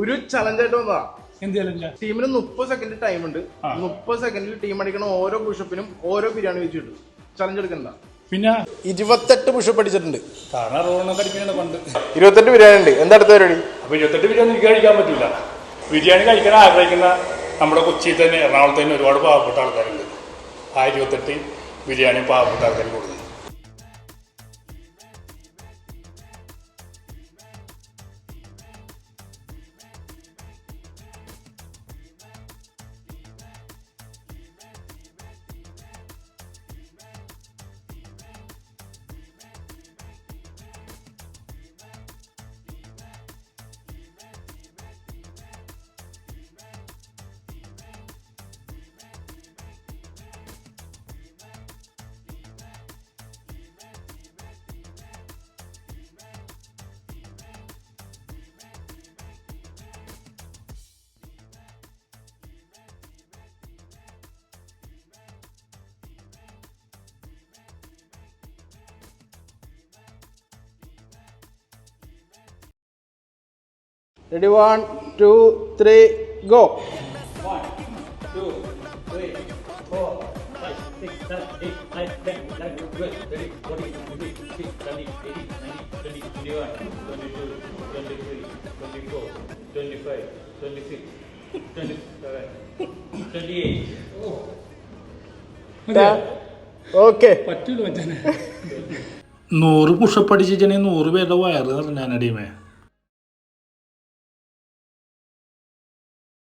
ഒരു ചലഞ്ച് ആയിട്ട് വന്നതാ. എന്തിയല്ല ടീമിന് മുപ്പത് സെക്കൻഡ് ടൈം ഉണ്ട്. മുപ്പത് സെക്കൻഡിൽ ടീം അടിക്കണ ഓരോ പുഷപ്പിനും ഓരോ ബിരിയാണി വെച്ച് കിട്ടും ചലഞ്ച് എടുക്കണ്ട. പിന്നെ? ഇരുപത്തെട്ട് പുഷപ്പ് അടിച്ചിട്ടുണ്ട്. സാധാരണ റോണൊക്കെ അടിക്കുന്നുണ്ട് പണ്ട്. ഇരുപത്തെട്ട് ബിരിയാണി ഉണ്ട്. എന്താ അടുത്ത പരിപാടി? അപ്പൊ ഇരുപത്തെട്ട് ബിരിയാണി എനിക്ക് കഴിക്കാൻ പറ്റില്ല ബിരിയാണി കഴിക്കാൻ ആഗ്രഹിക്കുന്ന നമ്മുടെ കൊച്ചിയിൽ തന്നെ എറണാകുളത്ത് തന്നെ ഒരുപാട് പാവപ്പെട്ട ആൾക്കാരുണ്ട്. ആ ഇരുപത്തെട്ട് ബിരിയാണി പാവപ്പെട്ട ആൾക്കാർ കൊടുക്കുന്നു ready one two three go okay പറ്റൂല മച്ചാനെ. നൂറ് പുഷപ്പ് അടിച്ചിട്ടുണ്ടെങ്കിൽ നൂറ് പേരുടെ വയറ് നിറഞ്ഞാനടിയുമേ